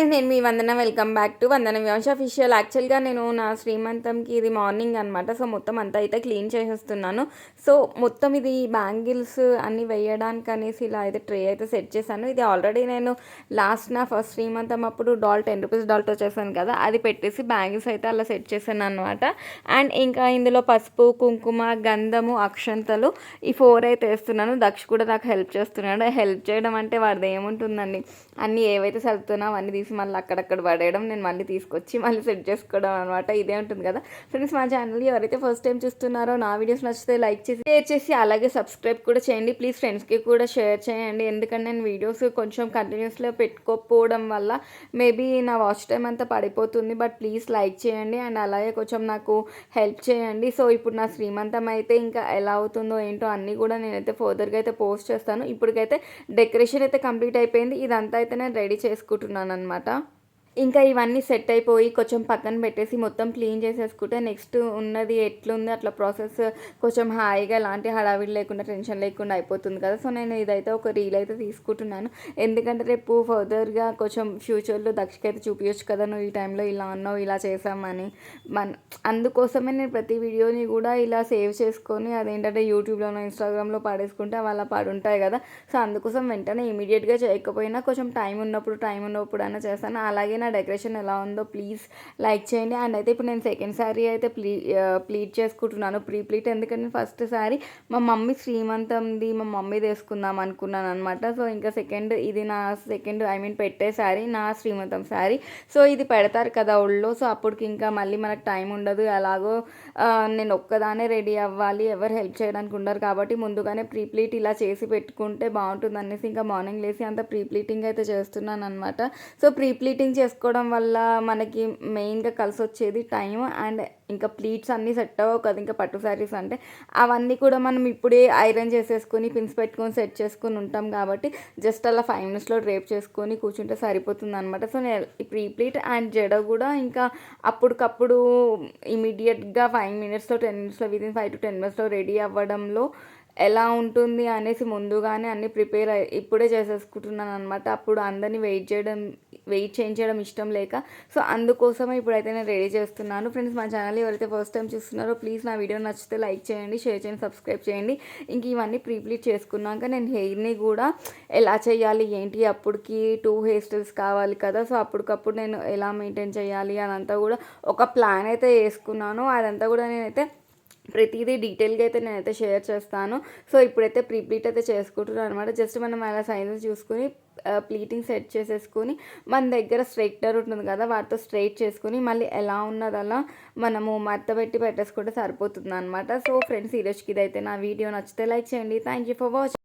Vandana welcome back to Vandana Vyasha official యాక్చువల్గా నేను నా శ్రీమంతంకి ఇది మార్నింగ్ అనమాట సో మొత్తం అంతా అయితే క్లీన్ చేసేస్తున్నాను. సో మొత్తం ఇది బ్యాంగిల్స్ అన్నీ వేయడానికి అనేసి ఇలా అయితే ట్రే అయితే సెట్ చేశాను. ఇది ఆల్రెడీ నేను లాస్ట్ నా ఫస్ట్ శ్రీమంతం అప్పుడు డాల్ టెన్ రూపీస్ డాల్ట్ వచ్చేసాను కదా. అది పెట్టేసి బ్యాంగిల్స్ అయితే అలా సెట్ చేశాను అనమాట అండ్ ఇంకా ఇందులో పసుపు కుంకుమ గంధము అక్షంతలు ఈ ఫోర్ అయితే వేస్తున్నాను. దక్ష కూడా నాకు హెల్ప్ చేస్తున్నాడు. హెల్ప్ చేయడం అంటే వాడిది ఏముంటుందండి? అన్నీ ఏవైతే చదువుతున్నావు అవన్నీ తీసి మళ్ళీ అక్కడక్కడ పడేయడం నేను మళ్ళీ తీసుకొచ్చి మళ్ళీ సెట్ చేసుకోవడం అనమాట ఇదే ఉంటుంది కదా. ఫ్రెండ్స్ మా ఛానల్ ఎవరైతే ఫస్ట్ టైం చూస్తున్నారో నా వీడియోస్ నచ్చితే లైక్ చేసి షేర్ చేసి అలాగే సబ్స్క్రైబ్ కూడా చేయండి. ప్లీజ్ ఫ్రెండ్స్కి కూడా షేర్ చేయండి. ఎందుకంటే నేను వీడియోస్ కొంచెం కంటిన్యూస్లో పెట్టుకోకపోవడం వల్ల మేబీ నా వాచ్ టైం అంతా పడిపోతుంది. బట్ ప్లీజ్ లైక్ చేయండి అండ్ అలాగే కొంచెం నాకు హెల్ప్ చేయండి. సో ఇప్పుడు నా శ్రీమంతం అయితే ఇంకా ఎలా అవుతుందో ఏంటో అన్నీ కూడా నేనైతే ఫర్దర్గా అయితే పోస్ట్ చేస్తాను. ఇప్పటికైతే డెకరేషన్ అయితే కంప్లీట్ అయిపోయింది. ఇదంతా అయితే నేను రెడీ చేసుకుంటున్నాను అనమాట టాటా ఇంకా ఇవన్నీ సెట్ అయిపోయి కొంచెం పక్కన పెట్టేసి మొత్తం క్లీన్ చేసేసుకుంటే నెక్స్ట్ ఉన్నది ఎట్లుంది అట్లా ప్రాసెస్ కొంచెం హాయిగా ఎలాంటి హడావిడి లేకుండా టెన్షన్ లేకుండా అయిపోతుంది కదా. సో నేను ఇదైతే ఒక రీల్ అయితే తీసుకుంటున్నాను. ఎందుకంటే రేపు ఫర్దర్గా కొంచెం ఫ్యూచర్లో దక్షకి అయితే చూపించచ్చు కదా నువ్వు ఈ టైంలో ఇలా అన్నావు ఇలా చేసామని మన అందుకోసమే నేను ప్రతి వీడియోని కూడా ఇలా సేవ్ చేసుకొని అదేంటంటే యూట్యూబ్లోనో ఇన్స్టాగ్రామ్లో పాడేసుకుంటే అవి అలా పాడుంటాయి కదా. సో అందుకోసం వెంటనే ఇమీడియట్గా చేయకపోయినా కొంచెం టైం ఉన్నప్పుడు టైం ఉన్నప్పుడు అయినా చేస్తాను. అలాగే నా డెకరేషన్ ఎలా ఉందో ప్లీజ్ లైక్ చేయండి. అండ్ అయితే ఇప్పుడు నేను సెకండ్ శారీ అయితే ప్లీ ప్లీట్ చేసుకుంటున్నాను. ప్రీ ప్లీట్ ఎందుకంటే ఫస్ట్ శారీ మా మమ్మీ శ్రీమంతంది మా మమ్మీ తీసుకుందాం అనుకున్నాను అనమాట సో ఇంకా సెకండ్ ఇది నా సెకండ్ ఐ మీన్ పెట్టే శారీ నా శ్రీమంతం శారీ సో ఇది పెడతారు కదా ఒళ్ళో. సో అప్పటికి ఇంకా మళ్ళీ మనకు టైం ఉండదు. అలాగో నేను ఒక్కదానే రెడీ అవ్వాలి. ఎవరు హెల్ప్ చేయడానికి ఉండరు కాబట్టి ముందుగానే ప్రీ ప్లీట్ ఇలా చేసి పెట్టుకుంటే బాగుంటుంది అనేసి ఇంకా మార్నింగ్ లేసి అంత ప్రీ ప్లీటింగ్ అయితే చేస్తున్నాను అనమాట సో ప్రీ ప్లీటింగ్ చేసుకోవడం వల్ల మనకి మెయిన్గా కలిసి వచ్చేది టైం అండ్ ఇంకా ప్లీట్స్ అన్నీ సెట్ అవ్వవు కదా ఇంకా పట్టు శారీస్ అంటే. అవన్నీ కూడా మనం ఇప్పుడే ఐరన్ చేసేసుకొని పిన్స్ పెట్టుకొని సెట్ చేసుకొని ఉంటాం కాబట్టి జస్ట్ అలా ఫైవ్ మినిట్స్లో డ్రేప్ చేసుకొని కూర్చుంటే సరిపోతుంది అనమాట సో నేను ప్రీ ప్లీట్ అండ్ జడ కూడా ఇంకా అప్పటికప్పుడు ఇమీడియట్గా ఫైవ్ మినిట్స్లో టెన్ మినిట్స్లో విదిన్ ఫైవ్ టు టెన్ మినిట్స్లో రెడీ అవ్వడంలో ఎలా ఉంటుంది అనేసి ముందుగానే అన్ని ప్రిపేర్ అయ్యి ఇప్పుడే చేసేసుకుంటున్నాను అనమాట అప్పుడు అందరినీ వెయిట్ చేయడం వెయిట్ చేయించడం ఇష్టం లేక. సో అందుకోసమే ఇప్పుడైతే నేను రెడీ చేస్తున్నాను. ఫ్రెండ్స్ మా ఛానల్ ఎవరైతే ఫస్ట్ టైం చూస్తున్నారో ప్లీజ్ నా వీడియో నచ్చితే లైక్ చేయండి షేర్ చేయండి సబ్స్క్రైబ్ చేయండి. ఇంక ఇవన్నీ ప్రీప్లీట్ చేసుకున్నాక నేను హెయిర్ని కూడా ఎలా చేయాలి ఏంటి అప్పటికి టూ హెయిర్ స్టైల్స్ కావాలి కదా. సో అప్పటికప్పుడు నేను ఎలా మెయింటైన్ చేయాలి అదంతా కూడా ఒక ప్లాన్ అయితే వేసుకున్నాను. అదంతా కూడా నేనైతే ప్రతిదీ డీటెయిల్గా అయితే నేనైతే షేర్ చేస్తాను. సో ఇప్పుడైతే ప్రిపీట్ అయితే చేసుకుంటున్నాను అనమాట జస్ట్ మనం అలా సైజెస్ చూసుకుని ప్లీటింగ్ సెట్ చేసేసుకొని మన దగ్గర స్ట్రైట్నర్ ఉంటుంది కదా వాటితో స్ట్రైట్ చేసుకుని మళ్ళీ ఎలా ఉన్నదలా మనము మడత పెట్టి పెట్టేసుకుంటే సరిపోతుంది అనమాట సో ఫ్రెండ్స్ ఈరోజుకి ఇదైతే నా వీడియో. నచ్చితే లైక్ చేయండి. Thank you for watching